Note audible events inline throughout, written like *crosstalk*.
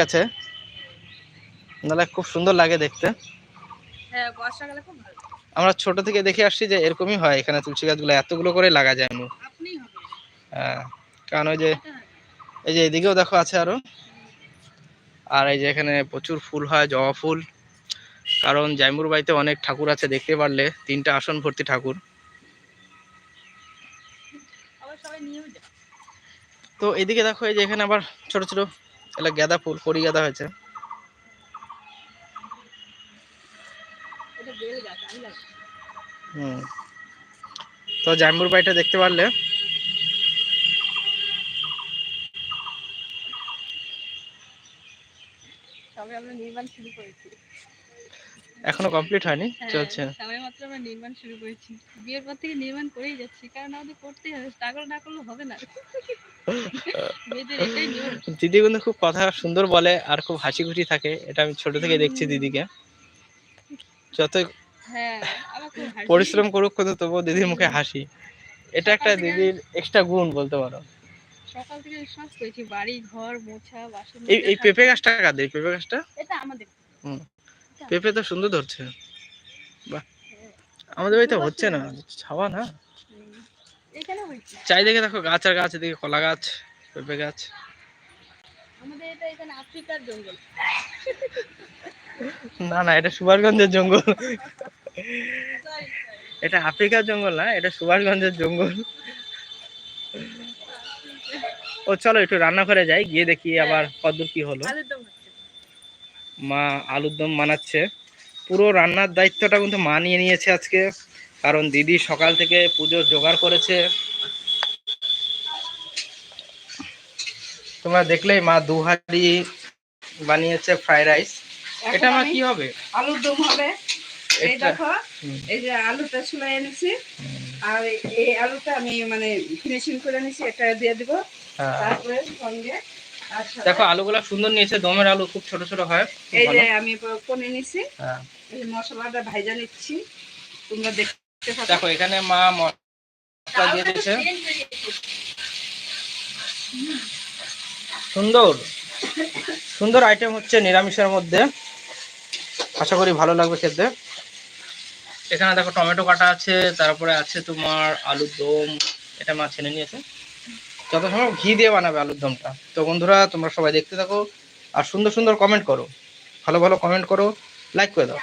গেছে। নাহলে খুব সুন্দর লাগে দেখতে। হ্যাঁ আমরা ছোট থেকে দেখে আসছি যে এরকমই হয় এখানে তুলসী গাছগুলো এতগুলো করে লাগা যায় হ্যাঁ কারণ ওই যে এই যে এদিকেও দেখো আছে আরও। আর এই যে এখানে প্রচুর ফুল হয় জবা ফুল। কারণ জাইমুর বাড়িতে অনেক ঠাকুর আছে দেখতে পারলে তিনটা আসন ভর্তি ঠাকুর। তো এদিকে দেখো এই যে এখানে আবার ছোট ছোট এলা গাঁদা ফুল কড়ি গাঁদা হয়েছে। এটা হুম। তো জাম্বুর বাড়িটা দেখতে পারলে? আমরা নির্মাণ শুরু করেছি। এখনও কমপ্লিট হয়নি হ্যাঁ, চলছে। সবে মাত্র আমরা নির্মাণ শুরু করেছি। বিয়ের পর থেকে নির্মাণ করেই যাচ্ছি কারণ আমাদের করতেই হবে স্ট্রাগল না করলে হবে না। *laughs* দিদি কিন্তু খুব কথা সুন্দর বলে আর খুব হাসি খুশি থাকে এটা আমি ছোট থেকে দেখছি দিদিকে। যত হ্যাঁ। পরিশ্রম করুক কিন্তু তবুও দিদির মুখে হাসি। এটা একটা দিদির এক্সট্রা গুণ বলতে পারো। সকাল থেকে সব করেছি বাড়ি ঘর মোছা বাসন এই পেঁপে গাছটা কাদের? পেঁপে গাছটা? এটা আমাদের। পেঁপে তো সুন্দর ধরছে। বাহ আমাদের বাড়িতে হচ্ছে না ছাওয়া না? হয়েছে। চারিদিকে দেখো গাছ আর গাছ এদিকে কলা গাছ পেঁপে গাছ। আমাদের এটা এখানে আফ্রিকার জঙ্গল। না না এটা সুভাষগঞ্জের জঙ্গল. এটা আফ্রিকার জঙ্গল না এটা সুভাষগঞ্জের জঙ্গল। ও চলো একটু রান্না করে যাই গিয়ে দেখি আবার কতদূর কি হলো। মা আলুর দম বানাচ্ছে। পুরো রান্নার দায়িত্বটা কিন্তু মা নিয়ে নিয়েছে আজকে। কারণ দিদি সকাল থেকে পুজোর জোগাড় করেছে। তোমরা দেখলেই মা দু হাঁড়ি বানিয়েছে ফ্রাইড রাইস। এটা মা কি হবে? আলুর দম হবে। এই দেখো এই যে আলুটা ছুলাই এনেছি। আর এই আলুটা আমি মানে ফিনিশিং করে নিছি এটা দিয়ে দিব। হ্যাঁ। তারপরে সঙ্গে দেখো আলুগুলা সুন্দর নিয়েছে দমের আলু খুব ছোট ছোট হয় এই যে আমি কোনে নিছি হ্যাঁ। এই মশলাটা ভাইজা নিচ্ছি তোমরা দেখতে দেখো এখানে মা মশলা দিয়ে দিয়েছে। সুন্দর। সুন্দর আইটেম হচ্ছে নিরামিষের মধ্যে। আশা করি ভালো লাগবে খেতে। এখানে দেখো টমেটো কাটা আছে তারপরে আছে তোমার আলুর দম এটা মা ছেনে নিয়েছে। যত ঘি দিয়ে বানাবে আলুর দমটা। তো বন্ধুরা, তোমরা সবাই দেখতে থাকো আর সুন্দর সুন্দর কমেন্ট করো। ভালো ভালো কমেন্ট করো লাইক করে দাও।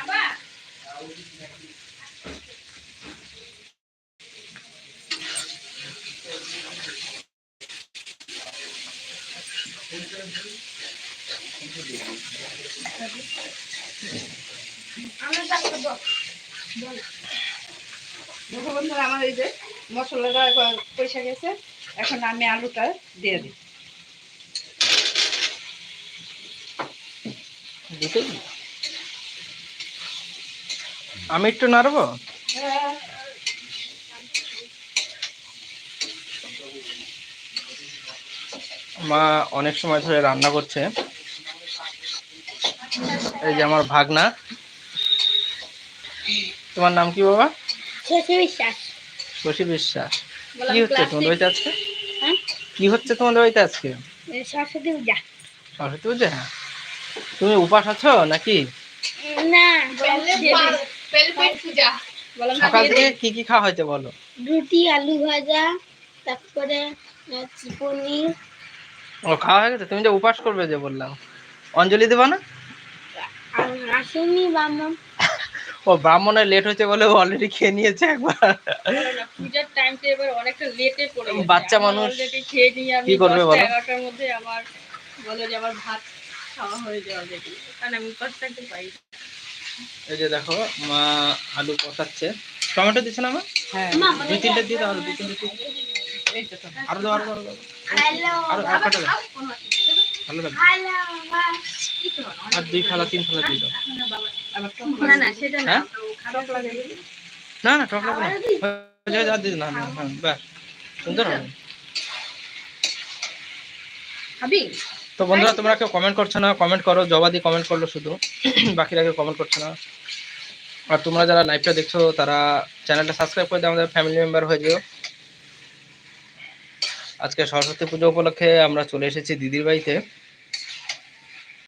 বন্ধুরা, আমার এই যে মশলাটা পয়সা গেছে। এখন আমি আলুটা দিয়ে দিই। আমি একটু নাড়বো? মা অনেক সময় ধরে রান্না করছে। এই যে আমার ভাগনা। তোমার নাম কি বাবা? শশী বিশ্বাস। শশী বিশ্বাস। কি হচ্ছে তোমাদের বাড়িতে আজকে? হ্যাঁ? কি হচ্ছে তোমাদের বাড়িতে আজকে? সরস্বতী পূজা। সরস্বতী পূজা? তুমি উপাস আছো নাকি? না সকাল থেকে কি কি খাওয়া হয়েছে বলো? রুটি আলু ভাজা তারপরে পনির। ও খাওয়া হয়ে গেছে? তুমি যে উপাস করবে যে বললাম। অঞ্জলি দেবা না? আসেনি বামন। ও ব্রাহ্মণের লেট হয়েছে বলে অলরেডি খেয়ে নিয়েছে একবার। পূজার টাইমটা এবার অনেকটা লেটে পড়ে গেছে। বাচ্চা মানুষ খেয়ে নিয়ে আমি কি করবে বলো? এগারোটার মধ্যে আমার বলে যে আমার ভাত খাওয়া হয়ে যাওয়া অলরেডি কারণ আমি পারি না। এই যে দেখো মা আলু কষাচ্ছে। টমেটো দিচ্ছে না মা? হ্যাঁ। দুই তিনটে দিয়ে দাও দুই তিনটে দিয়ে। আরও দাও আরও দাও, আরও আরও আর দাও। ভালো লাগবে। আর দুই থালা তিন থালা দিয়ে দাও। না না সেটা না। হ্যাঁ? টক লাগে। না না টক লাগবে না। হয়ে না না হ্যাঁ সুন্দর হবে। তো বন্ধুরা তোমরা কেউ কমেন্ট করছ না কমেন্ট করো জবাদি কমেন্ট করল শুধু। বাকিরা কেউ কমেন্ট করছে না। আর তোমরা যারা লাইভটা দেখছ তারা চ্যানেলটা সাবস্ক্রাইব করে দিয়ে আমাদের ফ্যামিলি মেম্বার হয়ে যেও। আজকে সরস্বতী পুজো উপলক্ষে আমরা চলে এসেছি দিদির বাড়িতে।